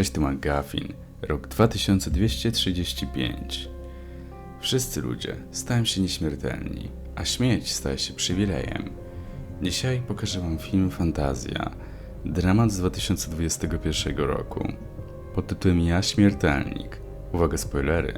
Cześć, tu McGuffin. Rok 2235. Wszyscy ludzie stają się nieśmiertelni, a śmierć staje się przywilejem. Dzisiaj pokażę wam film Fantazja, dramat z 2021 roku, pod tytułem Ja Śmiertelnik. Uwaga, spoilery.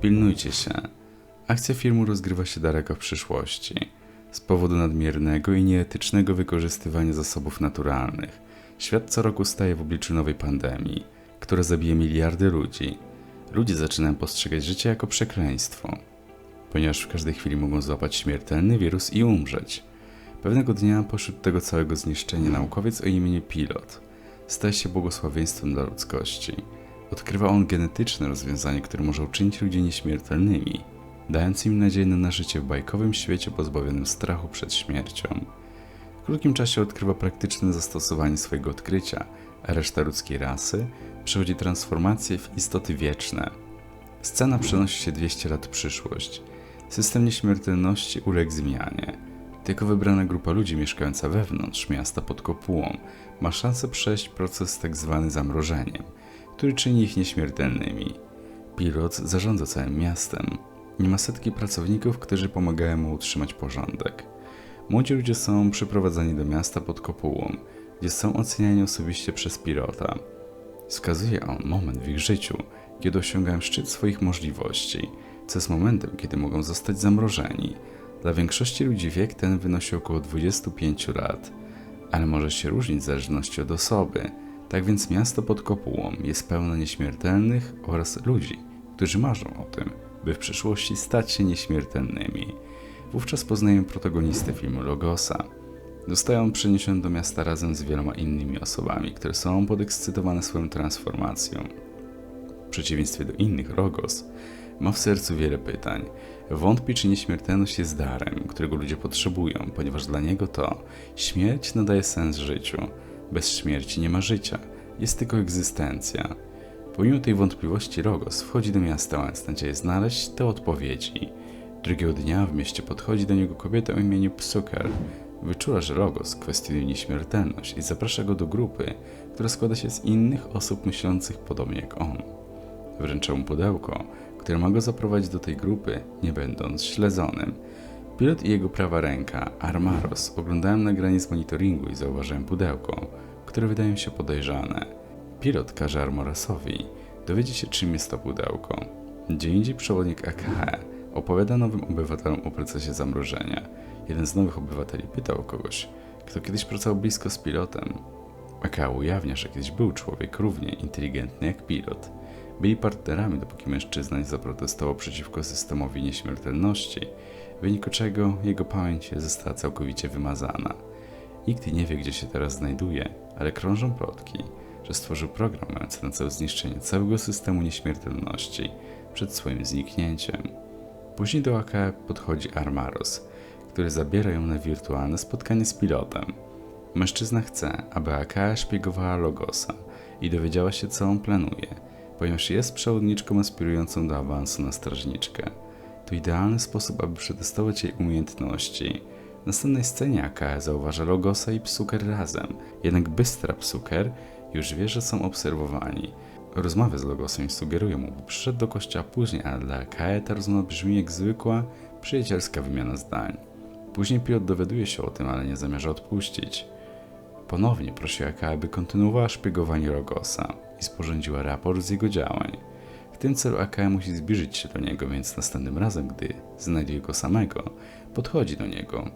Pilnujcie się. Akcja filmu rozgrywa się daleko w przyszłości, z powodu nadmiernego i nieetycznego wykorzystywania zasobów naturalnych. Świat co roku staje w obliczu nowej pandemii, która zabije miliardy ludzi. Ludzie zaczynają postrzegać życie jako przekleństwo, ponieważ w każdej chwili mogą złapać śmiertelny wirus i umrzeć. Pewnego dnia pośród tego całego zniszczenia naukowiec o imieniu Pilot staje się błogosławieństwem dla ludzkości. Odkrywa on genetyczne rozwiązanie, które może uczynić ludzi nieśmiertelnymi, dając im nadzieję na życie w bajkowym świecie pozbawionym strachu przed śmiercią. Krótkim czasie odkrywa praktyczne zastosowanie swojego odkrycia, a reszta ludzkiej rasy przechodzi transformację w istoty wieczne. Scena przenosi się 200 lat w przyszłość. System nieśmiertelności uległ zmianie. Tylko wybrana grupa ludzi mieszkająca wewnątrz miasta pod kopułą ma szansę przejść proces tzw. zamrożeniem, który czyni ich nieśmiertelnymi. Pilot zarządza całym miastem. Nie ma setki pracowników, którzy pomagają mu utrzymać porządek. Młodzi ludzie są przyprowadzani do miasta pod kopułą, gdzie są oceniani osobiście przez pilota. Wskazuje on moment w ich życiu, kiedy osiągają szczyt swoich możliwości, co jest momentem, kiedy mogą zostać zamrożeni. Dla większości ludzi wiek ten wynosi około 25 lat, ale może się różnić w zależności od osoby. Tak więc miasto pod kopułą jest pełne nieśmiertelnych oraz ludzi, którzy marzą o tym, by w przyszłości stać się nieśmiertelnymi. Wówczas poznajemy protagonistę filmu Logosa. Zostaje on przeniesiony do miasta razem z wieloma innymi osobami, które są podekscytowane swoją transformacją. W przeciwieństwie do innych, Rogos ma w sercu wiele pytań. Wątpi, czy nieśmiertelność jest darem, którego ludzie potrzebują, ponieważ dla niego to śmierć nadaje sens życiu. Bez śmierci nie ma życia, jest tylko egzystencja. Pomimo tej wątpliwości, Rogos wchodzi do miasta, mając znaleźć te odpowiedzi. Drugiego dnia w mieście podchodzi do niego kobieta o imieniu Psuker. Wyczula, że Logos kwestionuje nieśmiertelność i zaprasza go do grupy, która składa się z innych osób myślących podobnie jak on. Wręcza mu pudełko, które ma go zaprowadzić do tej grupy, nie będąc śledzonym. Pilot i jego prawa ręka, Armaros, oglądają nagranie z monitoringu i zauważają pudełko, które wydają się podejrzane. Pilot każe Armarosowi dowiedzieć się, czym jest to pudełko. Gdzie indziej przewodnik AKE opowiada nowym obywatelom o procesie zamrożenia. Jeden z nowych obywateli pytał kogoś, kto kiedyś pracował blisko z pilotem. AKE ujawnia, że kiedyś był człowiek równie inteligentny jak pilot. Byli partnerami, dopóki mężczyzna nie zaprotestował przeciwko systemowi nieśmiertelności, w wyniku czego jego pamięć została całkowicie wymazana. Nikt nie wie, gdzie się teraz znajduje, ale krążą plotki, że stworzył program mający na celu zniszczenie całego systemu nieśmiertelności przed swoim zniknięciem. Później do AKE podchodzi Armaros, który zabiera ją na wirtualne spotkanie z pilotem. Mężczyzna chce, aby AKE szpiegowała Logosa i dowiedziała się, co on planuje, ponieważ jest przewodniczką aspirującą do awansu na strażniczkę. To idealny sposób, aby przetestować jej umiejętności. W następnej scenie AKE zauważa Logosa i Psuker razem, jednak bystra Psuker już wie, że są obserwowani. Rozmawia z Logosem i sugerują mu, by przyszedł do kościoła później, ale dla AKE ta rozmowa brzmi jak zwykła, przyjacielska wymiana zdań. Później pilot dowiaduje się o tym, ale nie zamierza odpuścić. Ponownie prosi AKE, by kontynuowała szpiegowanie Logosa i sporządziła raport z jego działań. W tym celu AKE musi zbliżyć się do niego, więc następnym razem, gdy znajduje go samego, podchodzi do niego,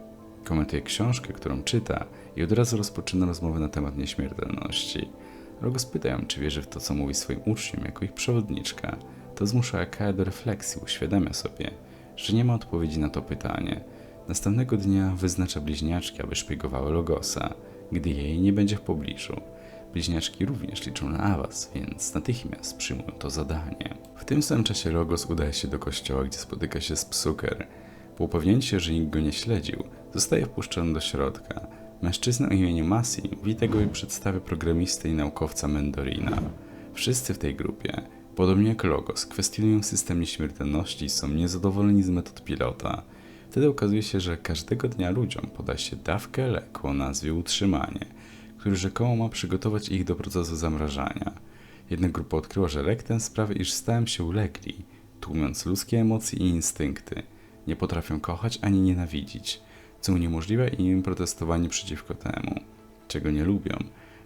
komentuje książkę, którą czyta i od razu rozpoczyna rozmowę na temat nieśmiertelności. Logos pyta ją, czy wierzy w to, co mówi swoim uczniom jako ich przewodniczka. To zmusza AKE do refleksji, uświadamia sobie, że nie ma odpowiedzi na to pytanie. Następnego dnia wyznacza bliźniaczki, aby szpiegowały Logosa, gdy jej nie będzie w pobliżu. Bliźniaczki również liczą na awans, więc natychmiast przyjmują to zadanie. W tym samym czasie Logos udaje się do kościoła, gdzie spotyka się z Psuker. Po upewnieniu się, że nikt go nie śledził, zostaje wpuszczony do środka. Mężczyzna o imieniu Masi wita go i przedstawia programistę i naukowca Mendorina. Wszyscy w tej grupie, podobnie jak Logos, kwestionują system nieśmiertelności i są niezadowoleni z metod pilota. Wtedy okazuje się, że każdego dnia ludziom poda się dawkę leku o nazwie utrzymanie, który rzekomo ma przygotować ich do procesu zamrażania. Jednak grupa odkryła, że lek ten sprawia, iż stałem się ulegli, tłumiąc ludzkie emocje i instynkty. Nie potrafią kochać ani nienawidzić, co uniemożliwia im protestowanie przeciwko temu, czego nie lubią.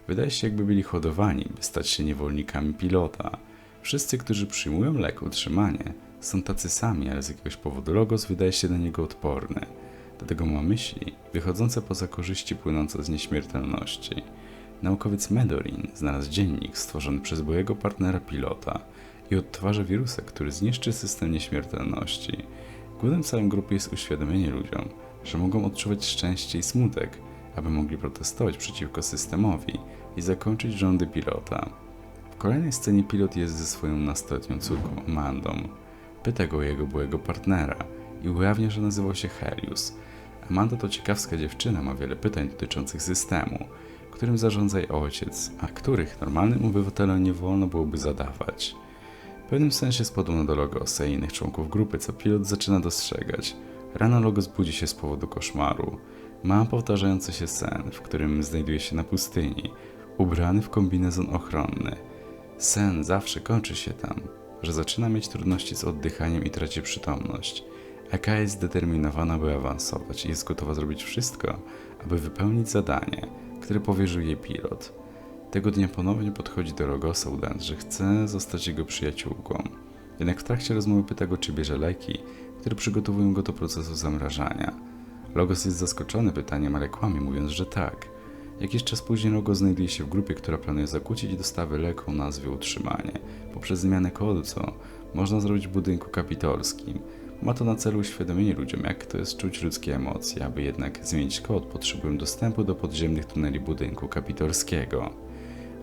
Wydaje się, jakby byli hodowani, by stać się niewolnikami pilota. Wszyscy, którzy przyjmują lek utrzymanie, są tacy sami, ale z jakiegoś powodu logos wydaje się na niego odporny. Do tego ma myśli wychodzące poza korzyści płynące z nieśmiertelności. Naukowiec Medorin znalazł dziennik stworzony przez byłego partnera pilota i odtwarza wirusa, który zniszczy system nieśmiertelności. Głównym celem grupy jest uświadomienie ludziom, że mogą odczuwać szczęście i smutek, aby mogli protestować przeciwko systemowi i zakończyć rządy pilota. W kolejnej scenie pilot jest ze swoją nastoletnią córką Amandą. Pyta go o jego byłego partnera i ujawnia, że nazywał się Helius. Amanda to ciekawska dziewczyna, ma wiele pytań dotyczących systemu, którym zarządza jej ojciec, a których normalnym obywatelom nie wolno byłoby zadawać. W pewnym sensie jest podobna do Logosa i innych członków grupy, co pilot zaczyna dostrzegać. Rano Logos budzi się z powodu koszmaru. Ma powtarzający się sen, w którym znajduje się na pustyni, ubrany w kombinezon ochronny. Sen zawsze kończy się tam, że zaczyna mieć trudności z oddychaniem i traci przytomność. Eka jest zdeterminowana, by awansować i jest gotowa zrobić wszystko, aby wypełnić zadanie, które powierzył jej pilot. Tego dnia ponownie podchodzi do Rogosa, udając, że chce zostać jego przyjaciółką. Jednak w trakcie rozmowy pyta go, czy bierze leki, które przygotowują go do procesu zamrażania. Logos jest zaskoczony pytaniem, ale kłamie, mówiąc, że tak. Jakiś czas później Logos znajduje się w grupie, która planuje zakłócić dostawy leku o nazwie utrzymanie, poprzez zmianę kodu, co można zrobić w budynku kapitolskim. Ma to na celu uświadomienie ludziom, jak to jest czuć ludzkie emocje, aby jednak zmienić kod, potrzebują dostępu do podziemnych tuneli budynku kapitolskiego.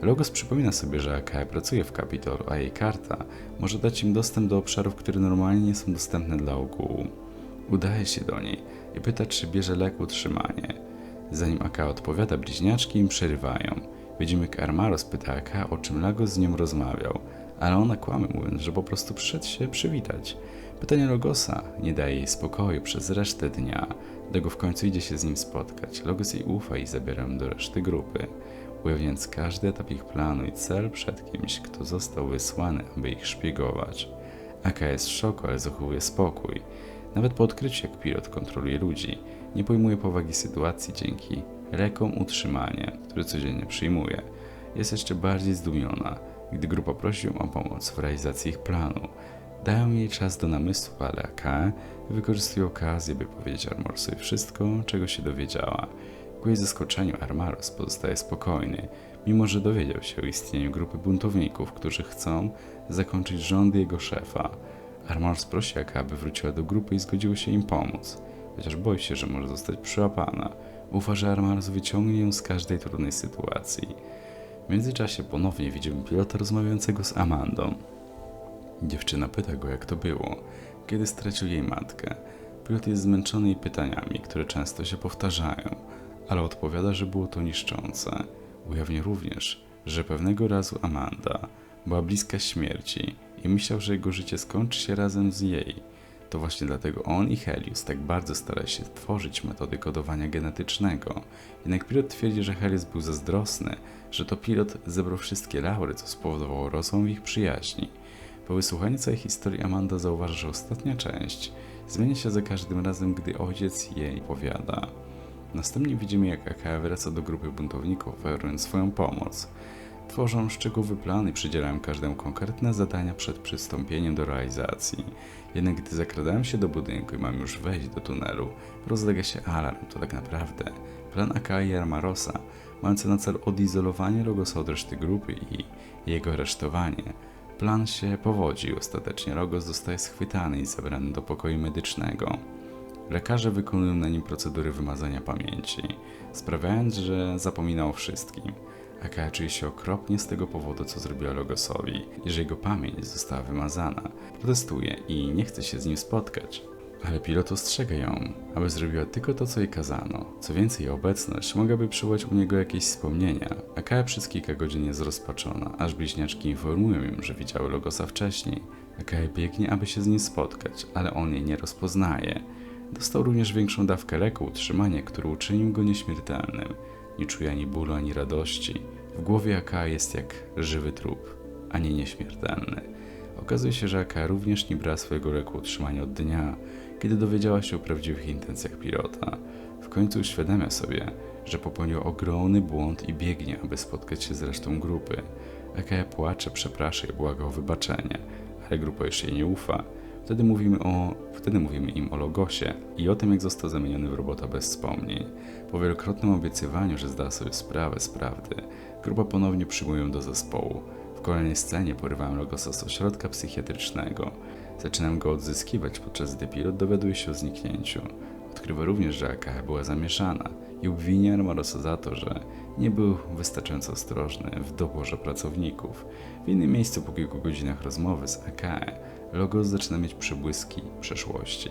Logos przypomina sobie, że AKE pracuje w Kapitolu, a jej karta może dać im dostęp do obszarów, które normalnie nie są dostępne dla ogółu. Udaje się do niej i pyta, czy bierze lek utrzymanie. Zanim AK odpowiada, bliźniaczki im przerywają. Widzimy, jak Armaros pyta AK, o czym Lagos z nią rozmawiał, ale ona kłamie, mówiąc, że po prostu przyszedł się przywitać. Pytanie Logosa nie daje jej spokoju przez resztę dnia, dlatego w końcu idzie się z nim spotkać. Logos jej ufa i zabiera ją do reszty grupy, ujawniając każdy etap ich planu i cel przed kimś, kto został wysłany, aby ich szpiegować. Aka jest w szoku, ale zachowuje spokój. Nawet po odkryciu, jak pilot kontroluje ludzi, nie pojmuje powagi sytuacji dzięki lekom utrzymania, które codziennie przyjmuje. Jest jeszcze bardziej zdumiona, gdy grupa prosi ją o pomoc w realizacji ich planu. Dają jej czas do namysłu, ale AK wykorzystuje okazję, by powiedzieć Armorsowi wszystko, czego się dowiedziała. Ku jej zaskoczeniu Armaros pozostaje spokojny, mimo że dowiedział się o istnieniu grupy buntowników, którzy chcą zakończyć rządy jego szefa. Armors prosi AK, aby wróciła do grupy i zgodziło się im pomóc, chociaż boi się, że może zostać przyłapana. Ufa, że Armars wyciągnie ją z każdej trudnej sytuacji. W międzyczasie ponownie widzimy pilota rozmawiającego z Amandą. Dziewczyna pyta go, jak to było, kiedy stracił jej matkę. Pilot jest zmęczony jej pytaniami, które często się powtarzają, ale odpowiada, że było to niszczące. Ujawnia również, że pewnego razu Amanda była bliska śmierci i myślał, że jego życie skończy się razem z jej. To właśnie dlatego on i Helios tak bardzo stara się tworzyć metody kodowania genetycznego. Jednak pilot twierdzi, że Helios był zazdrosny, że to pilot zebrał wszystkie laury, co spowodowało rozłam ich przyjaźni. Po wysłuchaniu całej historii Amanda zauważa, że ostatnia część zmienia się za każdym razem, gdy ojciec jej powiada. Następnie widzimy, jak Aka wraca do grupy buntowników, oferując swoją pomoc. Tworzą szczegółowy plan i przydzielają każdemu konkretne zadania przed przystąpieniem do realizacji. Jednak gdy zakradają się do budynku i mam już wejść do tunelu, rozlega się alarm. To tak naprawdę plan AK i Armarosa, mający na celu odizolowanie Logosa od reszty grupy i jego aresztowanie. Plan się powodzi ostatecznie Logos zostaje schwytany i zabrany do pokoju medycznego. Lekarze wykonują na nim procedury wymazania pamięci, sprawiając, że zapomina o wszystkim. Aka czuje się okropnie z tego powodu, co zrobiła Logosowi i że jego pamięć została wymazana. Protestuje i nie chce się z nim spotkać. Ale pilot ostrzega ją, aby zrobiła tylko to, co jej kazano. Co więcej, obecność mogłaby przywołać u niego jakieś wspomnienia. Aka przez kilka godzin jest rozpaczona, aż bliźniaczki informują ją, że widziały Logosa wcześniej. Aka biegnie, aby się z nim spotkać, ale on jej nie rozpoznaje. Dostał również większą dawkę leku utrzymania, który uczynił go nieśmiertelnym. Nie czuje ani bólu, ani radości. W głowie AK jest jak żywy trup. a nie nieśmiertelny. Okazuje się, że Aka również nie brała swojego leku utrzymania od dnia, kiedy dowiedziała się o prawdziwych intencjach pilota. W końcu uświadamia sobie, że popełnił ogromny błąd i biegnie, aby spotkać się z resztą grupy. Akaja płacze, przeprasza i błaga o wybaczenie, ale grupa już jej nie ufa. Wtedy mówimy, o, wtedy mówimy im o Logosie i o tym, jak został zamieniony w robota bez wspomnień. Po wielokrotnym obiecywaniu, że zda sobie sprawę z prawdy, grupa ponownie przyjmuje ją do zespołu. W kolejnej scenie porywałem Logosa z ośrodka psychiatrycznego. Zaczynam go odzyskiwać, podczas gdy pilot dowiaduje się o zniknięciu. Odkrywa również, że AKH była zamieszana i obwinia Armarosa za to, że nie był wystarczająco ostrożny w doborze pracowników. W innym miejscu po kilku godzinach rozmowy z AKE Logos zaczyna mieć przebłyski przeszłości.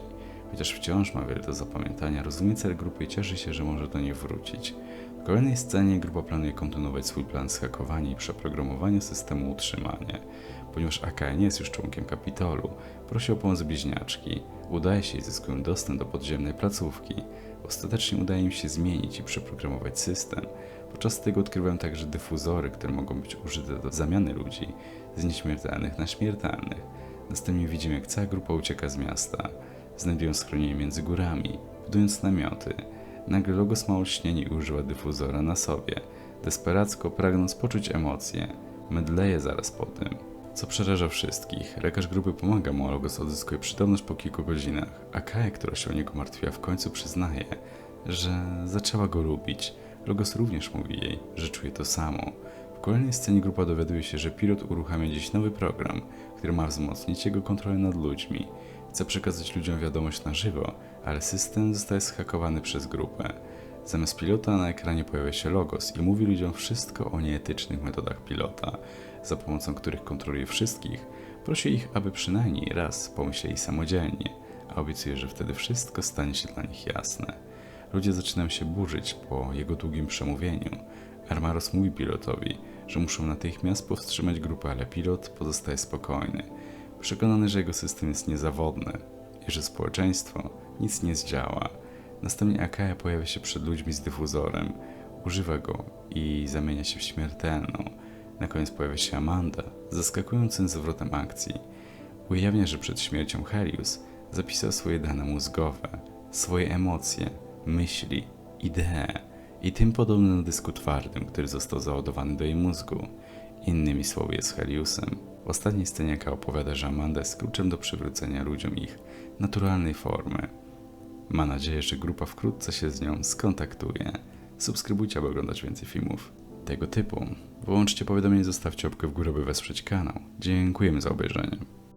Chociaż wciąż ma wiele do zapamiętania, rozumie cel grupy i cieszy się, że może do niej wrócić. W kolejnej scenie grupa planuje kontynuować swój plan zhakowania i przeprogramowania systemu utrzymania. Ponieważ AKE nie jest już członkiem Kapitolu, prosi o pomoc bliźniaczki. Udaje się i zyskują dostęp do podziemnej placówki. Ostatecznie udaje im się zmienić i przeprogramować system. Podczas tego odkrywają także dyfuzory, które mogą być użyte do zamiany ludzi z nieśmiertelnych na śmiertelnych. Następnie widzimy, jak cała grupa ucieka z miasta. Znajdują schronienie między górami, budując namioty. Nagle Logos ma olśnienie i używa dyfuzora na sobie, desperacko pragnąc poczuć emocje. Mydleje zaraz po tym, co przeraża wszystkich. Lekarz grupy pomaga mu, a Logos odzyskuje przytomność po kilku godzinach, a Kaja, która się o niego martwiła, w końcu przyznaje, że zaczęła go lubić. Logos również mówi jej, że czuje to samo. W kolejnej scenie grupa dowiaduje się, że pilot uruchamia dziś nowy program, który ma wzmocnić jego kontrolę nad ludźmi. Chce przekazać ludziom wiadomość na żywo, ale system zostaje zhakowany przez grupę. Zamiast pilota na ekranie pojawia się logos i mówi ludziom wszystko o nieetycznych metodach pilota, za pomocą których kontroluje wszystkich. Prosi ich, aby przynajmniej raz pomyśleli samodzielnie, a obiecuje, że wtedy wszystko stanie się dla nich jasne. Ludzie zaczynają się burzyć po jego długim przemówieniu. Armaros mówi pilotowi, że muszą natychmiast powstrzymać grupę, ale pilot pozostaje spokojny, przekonany, że jego system jest niezawodny i że społeczeństwo nic nie zdziała. Następnie Akaja pojawia się przed ludźmi z dyfuzorem, używa go i zamienia się w śmiertelną. Na koniec pojawia się Amanda, zaskakującym zwrotem akcji. Ujawnia, że przed śmiercią Helios zapisał swoje dane mózgowe, swoje emocje, myśli, idee i tym podobne na dysku twardym, który został załadowany do jej mózgu. Innymi słowy jest Heliusem. W ostatniej scenie jaka opowiada, że Amanda jest kluczem do przywrócenia ludziom ich naturalnej formy. Ma nadzieję, że grupa wkrótce się z nią skontaktuje. Subskrybujcie, aby oglądać więcej filmów tego typu. Wyłączcie powiadomienie, zostawcie łapkę w górę, by wesprzeć kanał. Dziękujemy za obejrzenie.